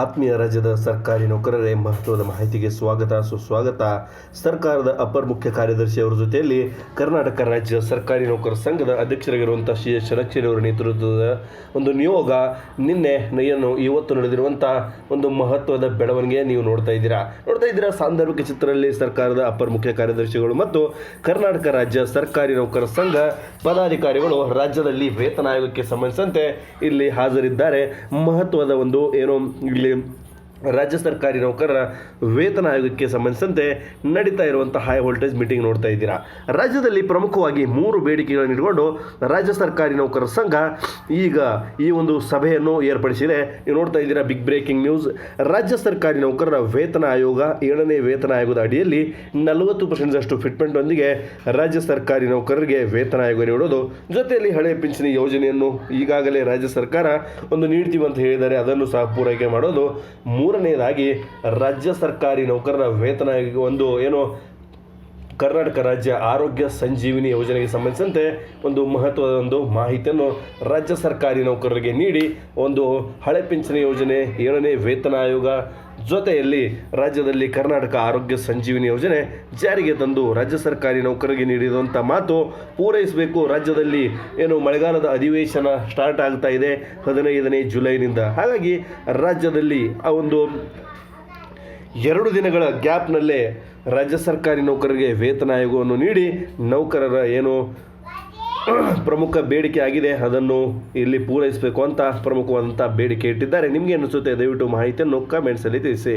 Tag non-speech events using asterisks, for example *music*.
ಆತ್ಮೀಯ ರಾಜ್ಯದ ಸರ್ಕಾರಿ ನೌಕರರೇ ಮಹತ್ವದ ಮಾಹಿತಿಗೆ ಸ್ವಾಗತ. ಸುಸ್ವಾಗತ. ಸರ್ಕಾರದ ಅಪರ ಮುಖ್ಯ ಕಾರ್ಯದರ್ಶಿ ಅವರ ಜೊತೆಯಲ್ಲಿ ಕರ್ನಾಟಕ ರಾಜ್ಯ ಸರ್ಕಾರಿ ನೌಕರ ಸಂಘದ ಅಧ್ಯಕ್ಷರಾಗಿರುವಂಥ ಶ್ರೀ ಎಸ್ ಅವರ ನೇತೃತ್ವದ ಒಂದು ನಿಯೋಗ ನಿನ್ನೆ ಏನು ಇವತ್ತು ನಡೆದಿರುವಂಥ ಒಂದು ಮಹತ್ವದ ಬೆಳವಣಿಗೆ ನೀವು ನೋಡ್ತಾ ಇದ್ದೀರಾ. ನೋಡ್ತಾ ಇದ್ದೀರಾ ಸಾಂದರ್ಭಿಕ ಚಿತ್ರದಲ್ಲಿ ಸರ್ಕಾರದ ಅಪರ ಮುಖ್ಯ ಕಾರ್ಯದರ್ಶಿಗಳು ಮತ್ತು ಕರ್ನಾಟಕ ರಾಜ್ಯ ಸರ್ಕಾರಿ ನೌಕರ ಸಂಘ ಪದಾಧಿಕಾರಿಗಳು ರಾಜ್ಯದಲ್ಲಿ ವೇತನ ಆಯೋಗಕ್ಕೆ ಸಂಬಂಧಿಸಿದಂತೆ ಇಲ್ಲಿ ಹಾಜರಿದ್ದಾರೆ. ಮಹತ್ವದ ಒಂದು ಏನೋ ആണെങ്കിലും ರಾಜ್ಯ ಸರ್ಕಾರಿ ನೌಕರರ ವೇತನ ಆಯೋಗಕ್ಕೆ ಸಂಬಂಧಿಸಿದಂತೆ ನಡೀತಾ ಇರುವಂಥ ಹೈ ವೋಲ್ಟೇಜ್ ಮೀಟಿಂಗ್ ನೋಡ್ತಾ ಇದ್ದೀರಾ. ರಾಜ್ಯದಲ್ಲಿ ಪ್ರಮುಖವಾಗಿ ಮೂರು ಬೇಡಿಕೆಗಳನ್ನು ಇಟ್ಕೊಂಡು ರಾಜ್ಯ ಸರ್ಕಾರಿ ನೌಕರರ ಸಂಘ ಈಗ ಈ ಒಂದು ಸಭೆಯನ್ನು ಏರ್ಪಡಿಸಿದೆ. ನೀವು ನೋಡ್ತಾ ಇದ್ದೀರಾ ಬಿಗ್ ಬ್ರೇಕಿಂಗ್ ನ್ಯೂಸ್ ರಾಜ್ಯ ಸರ್ಕಾರಿ ನೌಕರರ ವೇತನ ಆಯೋಗ ಏಳನೇ ವೇತನ ಆಯೋಗದ ಅಡಿಯಲ್ಲಿ ನಲವತ್ತು ಪರ್ಸೆಂಟ್ದಷ್ಟು ಫಿಟ್ಮೆಂಟ್ನೊಂದಿಗೆ ರಾಜ್ಯ ಸರ್ಕಾರಿ ನೌಕರರಿಗೆ ವೇತನ ಆಯೋಗ ನೀಡೋದು ಜೊತೆಯಲ್ಲಿ ಹಳೆ ಪಿಂಚಣಿ ಯೋಜನೆಯನ್ನು ಈಗಾಗಲೇ ರಾಜ್ಯ ಸರ್ಕಾರ ಒಂದು ನೀಡ್ತೀವಿ ಅಂತ ಹೇಳಿದ್ದಾರೆ. ಅದನ್ನು ಸಹ ಪೂರೈಕೆ ಮಾಡೋದು ಮೂರನೆಯದಾಗಿ ರಾಜ್ಯ ಸರ್ಕಾರಿ ನೌಕರರ ವೇತನ ಒಂದು ಏನು ಕರ್ನಾಟಕ ರಾಜ್ಯ ಆರೋಗ್ಯ ಸಂಜೀವಿನಿ ಯೋಜನೆಗೆ ಸಂಬಂಧಿಸಿದಂತೆ ಒಂದು ಮಹತ್ವದ ಒಂದು ಮಾಹಿತಿಯನ್ನು ರಾಜ್ಯ ಸರ್ಕಾರಿ ನೌಕರರಿಗೆ ನೀಡಿ ಒಂದು ಹಳೆ ಪಿಂಚಣಿ ಯೋಜನೆ ಏಳನೇ ವೇತನ ಆಯೋಗ ಜೊತೆಯಲ್ಲಿ ರಾಜ್ಯದಲ್ಲಿ ಕರ್ನಾಟಕ ಆರೋಗ್ಯ ಸಂಜೀವಿನಿ ಯೋಜನೆ ಜಾರಿಗೆ ತಂದು ರಾಜ್ಯ ಸರ್ಕಾರಿ ನೌಕರರಿಗೆ ನೀಡಿರುವಂಥ ಮಾತು ಪೂರೈಸಬೇಕು. ರಾಜ್ಯದಲ್ಲಿ ಏನು ಮಳೆಗಾಲದ ಅಧಿವೇಶನ ಸ್ಟಾರ್ಟ್ ಆಗ್ತಾ ಇದೆ ಹದಿನೈದನೇ ಜುಲೈನಿಂದ. ಹಾಗಾಗಿ ರಾಜ್ಯದಲ್ಲಿ ಆ ಒಂದು ಎರಡು ದಿನಗಳ ಗ್ಯಾಪ್ನಲ್ಲೇ ರಾಜ್ಯ ಸರ್ಕಾರಿ ನೌಕರರಿಗೆ ವೇತನ ಆಯೋಗವನ್ನು ನೀಡಿ ನೌಕರರ ಏನು *clears throat* ಪ್ರಮುಖ ಬೇಡಿಕೆ ಆಗಿದೆ. ಅದನ್ನು ಇಲ್ಲಿ ಪೂರೈಸಬೇಕು ಅಂತ ಪ್ರಮುಖವಾದಂಥ ಬೇಡಿಕೆ ಇಟ್ಟಿದ್ದಾರೆ. ನಿಮಗೆ ಅನಿಸುತ್ತೆ? ದಯವಿಟ್ಟು ಮಾಹಿತಿಯನ್ನು ಕಮೆಂಟ್ಸಲ್ಲಿ ತಿಳಿಸಿ.